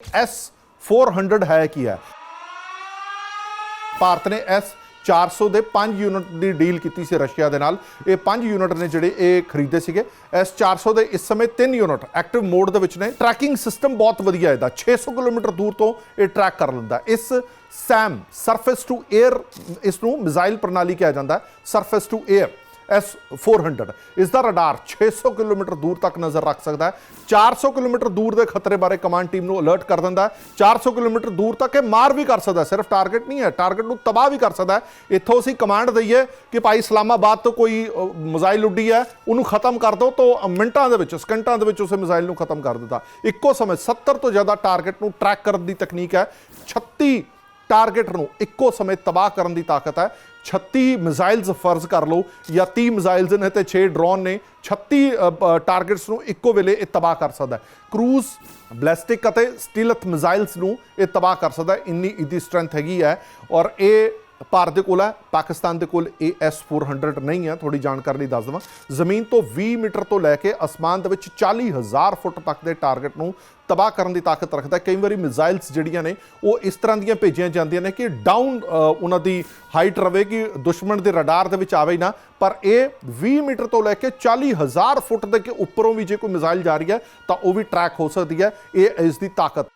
S400 ਹੈ ਕੀ ਹੈ? ਭਾਰਤ ਨੇ S 400 ਦੇ 5 ਯੂਨਿਟ ਦੀ ਡੀਲ ਕੀਤੀ ਸੀ ਰਸ਼ੀਆ ਦੇ ਨਾਲ। ਇਹ 5 ਯੂਨਿਟ ਨੇ ਜਿਹੜੇ ਇਹ ਖਰੀਦੇ ਸੀਗੇ। S 400 ਦੇ ਇਸ ਸਮੇਂ 3 ਯੂਨਿਟ ਐਕਟਿਵ ਮੋਡ ਦੇ ਵਿੱਚ ਨੇ। ਟਰੈਕਿੰਗ ਸਿਸਟਮ ਬਹੁਤ ਵਧੀਆ ਇਹਦਾ। 600 ਕਿਲੋਮੀਟਰ ਦੂਰ ਤੋਂ ਇਹ ਟਰੈਕ ਕਰ ਲੈਂਦਾ। ਇਸ ਸੈਮ ਸਰਫੇਸ ਟੂ 에ਅਰ ਇਸ ਨੂੰ ਮਿਜ਼ਾਈਲ ਪ੍ਰਣਾਲੀ ਕਿਹਾ ਜਾਂਦਾ। ਸਰਫੇਸ ਟੂ 에ਅਰ S400 ਇਸ ਦਾ ਰਡਾਰ 600 ਕਿਲੋਮੀਟਰ ਦੂਰ ਤੱਕ ਨਜ਼ਰ ਰੱਖ ਸਕਦਾ ਹੈ। 400 ਕਿਲੋਮੀਟਰ ਦੂਰ ਦੇ ਖਤਰੇ ਬਾਰੇ ਕਮਾਂਡ ਟੀਮ ਨੂੰ ਅਲਰਟ ਕਰ ਦਿੰਦਾ ਹੈ। 400 ਕਿਲੋਮੀਟਰ ਦੂਰ ਤੱਕ ਇਹ ਮਾਰ ਵੀ ਕਰ ਸਕਦਾ ਸਿਰਫ ਟਾਰਗੇਟ ਨਹੀਂ ਹੈ। ਟਾਰਗੇਟ ਨੂੰ ਤਬਾਹ ਵੀ ਕਰ ਸਕਦਾ ਇੱਥੋਂ ਅਸੀਂ ਕਮਾਂਡ ਦਈਏ ਕਿ ਭਾਈ ਇਸਲਾਮਾਬਾਦ ਤੋਂ ਕੋਈ ਅ, ਮਿਜ਼ਾਈਲ ਉੱਡੀ ਹੈ ਉਹਨੂੰ ਖਤਮ ਕਰ ਦਿਓ। ਤਾਂ ਮਿੰਟਾਂ ਦੇ ਵਿੱਚ ਸਕਿੰਟਾਂ ਦੇ ਵਿੱਚ ਉਸੇ ਮਿਜ਼ਾਈਲ ਨੂੰ ਖਤਮ ਕਰ ਦਿੱਤਾ। ਇੱਕੋ ਸਮੇਂ 70 ਤੋਂ ਜ਼ਿਆਦਾ ਟਾਰਗੇਟ ਨੂੰ ਟਰੈਕ ਕਰਨ ਦੀ ਤਕਨੀਕ ਹੈ। 36 ਟਾਰਗੇਟ ਨੂੰ ਇੱਕੋ ਸਮੇਂ ਤਬਾਹ ਕਰਨ ਦੀ ਤਾਕਤ ਹੈ। 36 ਮਿਜ਼ਾਈਲਸ ਫਰਜ਼ ਕਰ ਲਓ ਜਾਂ 30 ਮਿਜ਼ਾਈਲਸ ਨੇ ਤੇ 6 ਡਰੋਨ ਨੇ 36 ਟਾਰਗੇਟਸ ਨੂੰ ਇੱਕੋ ਵੇਲੇ ਇਹ ਤਬਾਹ ਕਰ ਸਕਦਾ ਹੈ। ਕਰੂਜ਼, ਬਲੈਸਟਿਕ ਅਤੇ ਸਟੀਲਥ ਮਿਜ਼ਾਈਲਸ ਨੂੰ ਇਹ ਤਬਾਹ ਕਰ ਸਕਦਾ ਹੈ। ਇੰਨੀ ਇਹਦੀ ਸਟਰੈਂਥ ਹੈਗੀ ਹੈ ਔਰ ਇਹ ਭਾਰਤ ਦੇ ਕੋਲ ਹੈ, ਪਾਕਿਸਤਾਨ ਦੇ ਕੋਲ AS400 ਨਹੀਂ ਹੈ ਥੋੜੀ ਜਾਣਕਾਰੀ ਲਈ ਦੱਸ ਦਵਾਂ। ਜ਼ਮੀਨ ਤੋਂ 20 ਮੀਟਰ ਤੋਂ ਲੈ ਕੇ ਅਸਮਾਨ ਦੇ ਵਿੱਚ 40000 ਫੁੱਟ ਤੱਕ ਦੇ ਟਾਰਗੇਟ ਨੂੰ ਤਬਾਹ ਕਰਨ ਦੀ ਤਾਕਤ ਰੱਖਦਾ ਕਈ ਵਾਰੀ ਮਿਜ਼ਾਈਲਸ ਜਿਹੜੀਆਂ ਨੇ, ਉਹ ਇਸ ਤਰ੍ਹਾਂ ਦੀਆਂ ਭੇਜੀਆਂ ਜਾਂਦੀਆਂ ਨੇ ਕਿ ਡਾਊਨ ਉਹਨਾਂ ਦੀ ਹਾਈਟ ਰਵੇ ਕਿ ਦੁਸ਼ਮਣ ਦੇ ਰਡਾਰ ਦੇ ਵਿੱਚ ਆਵੇ ਨਾ। ਪਰ ਇਹ 20 ਮੀਟਰ ਤੋਂ ਲੈ ਕੇ 40000 ਫੁੱਟ ਦੇ ਕੇ ਉੱਪਰੋਂ ਵੀ ਜੇ ਕੋਈ ਮਿਜ਼ਾਈਲ ਜਾ ਰਹੀ ਹੈ, ਤਾਂ ਉਹ ਵੀ ਟਰੈਕ ਹੋ ਸਕਦੀ ਹੈ। ਇਹ ਇਸ ਦੀ ਤਾਕਤ